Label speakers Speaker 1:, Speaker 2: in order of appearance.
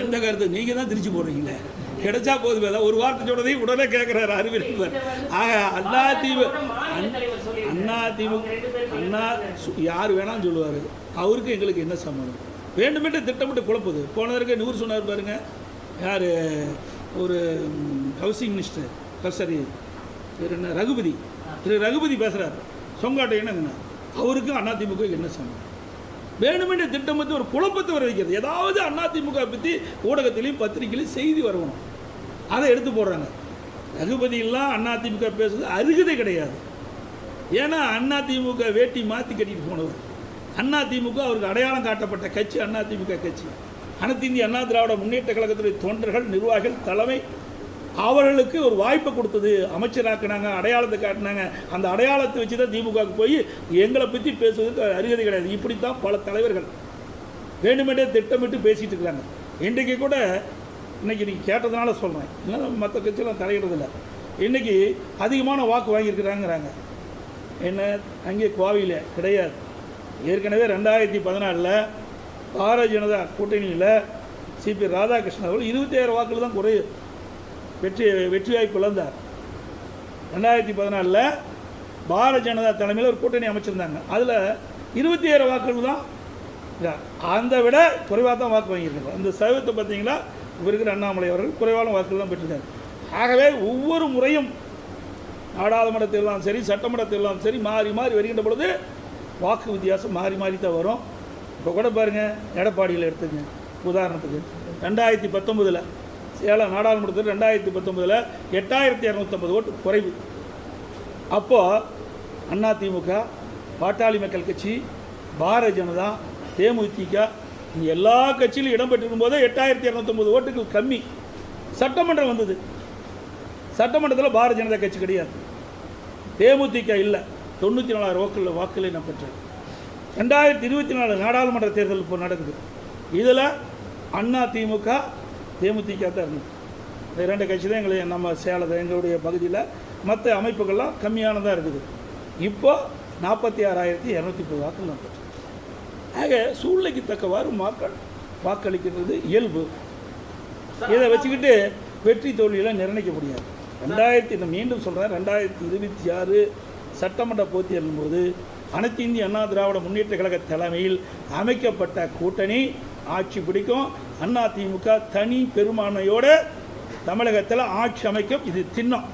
Speaker 1: எந்த கருத்து? நீங்கள் தான் திருச்சி போடுறீங்களே கிடைச்சா போதுமே தான் ஒரு வார்த்தை சொன்னதையும் உடனே கேட்குறாரு அறிவியல் ஆக அண்ணா தீவு அண்ணா தீவு அண்ணா யார் வேணாலும் சொல்லுவார். அவருக்கு எங்களுக்கு என்ன சம்மந்தம்? வேண்டுமென்று திட்டமிட்டு குழப்புது. போனதற்கு நூறு சொன்னார் பாருங்க. யார்? ஒரு ஹவுசிங் மினிஸ்டர் சரி என்ன? ரகுபதி. திரு. ரகுபதி பேசுகிறார் சொங்காட்டை என்னங்கண்ணா? அவருக்கும் அதிமுக என்ன சம்மந்தம்? வேணுமென்று திட்டமிட்டு ஒரு குழப்பத்தை வர வைக்கிறது ஏதாவது அதிமுக பற்றி ஊடகத்திலையும் பத்திரிகையிலையும் செய்தி வரணும். அதை எடுத்து போடுறாங்க. ரகுபதியெல்லாம் அதிமுக பேசுறது அருகதை கிடையாது. ஏன்னா அதிமுக வேட்டி மாற்றி கட்டிட்டு போனவர். அதிமுக அவருக்கு அடையாளம் காட்டப்பட்ட கட்சி அதிமுக கட்சி. அனைத்து இந்திய அண்ணா திராவிட முன்னேற்ற கழகத்துடைய தொண்டர்கள் நிர்வாகிகள் தலைமை அவர்களுக்கு ஒரு வாய்ப்பை கொடுத்தது. அமைச்சராக்குனாங்க அடையாளத்தை காட்டினாங்க. அந்த அடையாளத்தை வச்சு தான் திமுகவுக்கு போய் எங்களை பற்றி பேசுவதற்கு அருகதை கிடையாது. இப்படித்தான் பல தலைவர்கள் வேண்டுமென்றே திட்டமிட்டு பேசிகிட்டு இருக்கிறாங்க இன்றைக்கு கூட இன்னைக்கு நீங்கள் கேட்டதுனால சொல்கிறேன் இல்லை மற்ற கட்சியெலாம் தலையிடுறதில்ல. இன்றைக்கி அதிகமான வாக்கு வாங்கியிருக்கிறாங்கிறாங்க. என்ன? அங்கே கோவையில் கிடையாது. ஏற்கனவே ரெண்டாயிரத்தி பதினாலில் பாரதிய ஜனதா கூட்டணியில் சிபி ராதாகிருஷ்ணன் அவர்கள் இருபத்தாயிரம் வாக்குகள் தான் குறை வெற்றி வெற்றியாய் வாய்ப்பு ரெண்டாயிரத்தி பதினாலில் பாரதிய ஜனதா தலைமையில் ஒரு கூட்டணி அமைச்சிருந்தாங்க. அதில் இருபத்தி ஏழு வாக்குகள் தான் அந்த விட குறைவாக தான் வாக்கு வாங்கியிருக்காங்க. அந்த சதவீதத்தை பார்த்தீங்கன்னா இப்போ இருக்கிற அண்ணாமலை அவர்கள் குறைவான வாக்குகள் தான் பெற்றிருந்தாங்க ஆகவே ஒவ்வொரு முறையும் நாடாளுமன்றத்திலாம் சரி சட்டமன்றத்திலாம் சரி மாறி மாறி வருகின்ற பொழுது வாக்கு வித்தியாசம் மாறி மாறி தான் வரும். இப்போ கூட பாருங்கள் எடப்பாடியில் எடுத்துங்க. உதாரணத்துக்கு ரெண்டாயிரத்தி பத்தொம்பதில் சேலம் நாடாளுமன்றத்தில் ரெண்டாயிரத்தி பத்தொம்பதில் எட்டாயிரத்தி இரநூத்தம்பது ஓட்டு குறைவு. அப்போது அதிமுக பாட்டாளி மக்கள் கட்சி பாரதிய ஜனதா தேமுதிக எல்லா கட்சியிலும் இடம்பெற்றிருக்கும் போது எட்டாயிரத்தி இரநூத்தொம்பது ஓட்டுகள் கம்மி. சட்டமன்றம் வந்தது. சட்டமன்றத்தில் பாரதிய ஜனதா கட்சி கிடையாது. தேமுதிக இல்லை. தொண்ணூற்றி நாலாயிரம் வாக்குகள் வாக்குகளை நான் பெற்றேன். ரெண்டாயிரத்தி இருபத்தி நாலு நாடாளுமன்ற தேர்தல் இப்போ நடக்குது. இதில் அண்ணா திமுக தேமுதிக தான் இருந்தது இந்த ரெண்டு கட்சி தான் எங்களை நம்ம சேலத்தை எங்களுடைய பகுதியில் மற்ற அமைப்புகள்லாம் கம்மியானதாக இருக்குது. இப்போ நாற்பத்தி ஆறாயிரத்தி இரநூத்தி முப்பது வாக்குகள் நான் பெற்றேன் ஆக சூழ்நிலைக்கு தக்கவாறு மக்கள் வாக்களிக்கிறது இயல்பு. இதை வச்சுக்கிட்டு வெற்றி தோல்வியெல்லாம் நிர்ணயிக்க முடியாது. ரெண்டாயிரத்தி நான் மீண்டும் சொல்கிறேன் ரெண்டாயிரத்தி இருபத்தி ஆறு சட்டமன்ற போட்டி போது அனைத்து இந்திய அண்ணா திராவிட முன்னேற்ற கழக தலைமையில் அமைக்கப்பட்ட கூட்டணி. ஆட்சி பிடிக்கும். அண்ணா தனி பெரும்பான்மையோட தமிழகத்தில் ஆட்சி அமைக்கும் இது தின்னம்